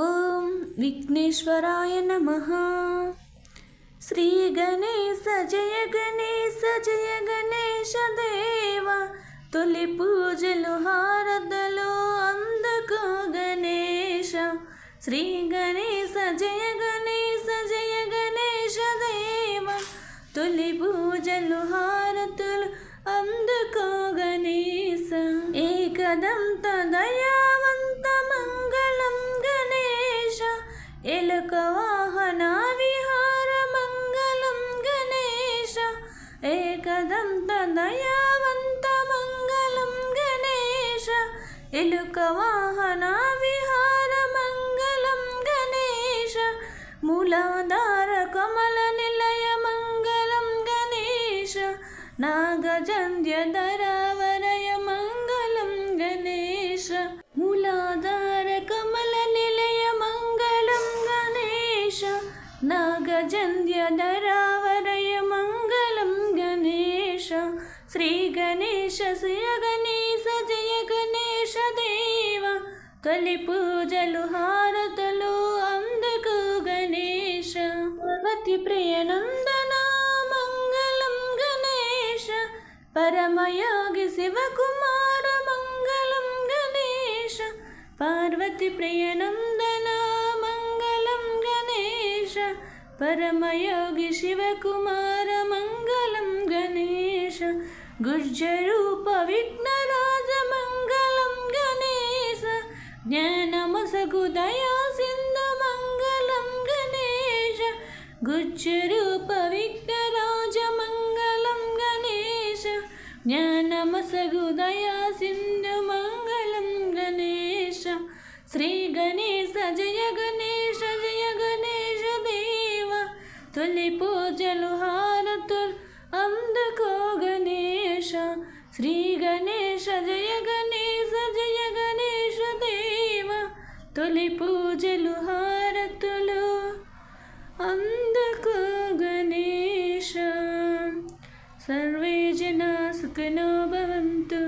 ఓం విఘ్నేశ్వరాయ నమ. శ్రీ గణేశ జయ గణేశ జయ గణేశ దేవ. తొలి పూజలు హారదలు అందకు గణేశ. శ్రీ గణేశ జయ గణేశ జయ గణేశ దేవ. తొలి పూజలు హారతులు అందుకో గణేశ. ఏకదంత దయా ఎలుక వాహన విహార మంగళం గణేశ ఏకదంత దయావంత మంగళం గణేశ. ఎలుక వాహన విహార మంగళం గణేశ మూలాధార కమల నిలయ మంగళం గణేశ. నాగజంధ్య దయ నాగజంధ్య ధరావరయ మంగళం గణేశ. శ్రీ గణేశ శ్రీ గణేశ జయ గణేశ దేవ. తొలి పూజలు హారతులు అందకు గణేశ. పార్వతి ప్రియనందన మంగళం గణేశ. పరమయోగి శివకుమార మంగళం గణేశ. పార్వతి ప్రియనంద परमयोगि शिवकुमारमङ्गलं गणेश गुर्जरूपविघ्नराजमङ्गलं गणेश ज्ञानमसगुदया सिन्धुमङ्गलं गणेश गुर्जरूपविघ्नराजमङ्गलं गणेश ज्ञानमसगुदया सिन्धुमङ्गलं गणेश श्रीगणेश जय गणेश। తొలి పూజలు హారతులు అందుకో గణేశ శ్రీ గణేశ జయ గణేశ జయ గణేశ దేవ. తొలి పూజలు హారతులు అందుకో గణేశ సర్వే జనా సుఖనో భవంతు.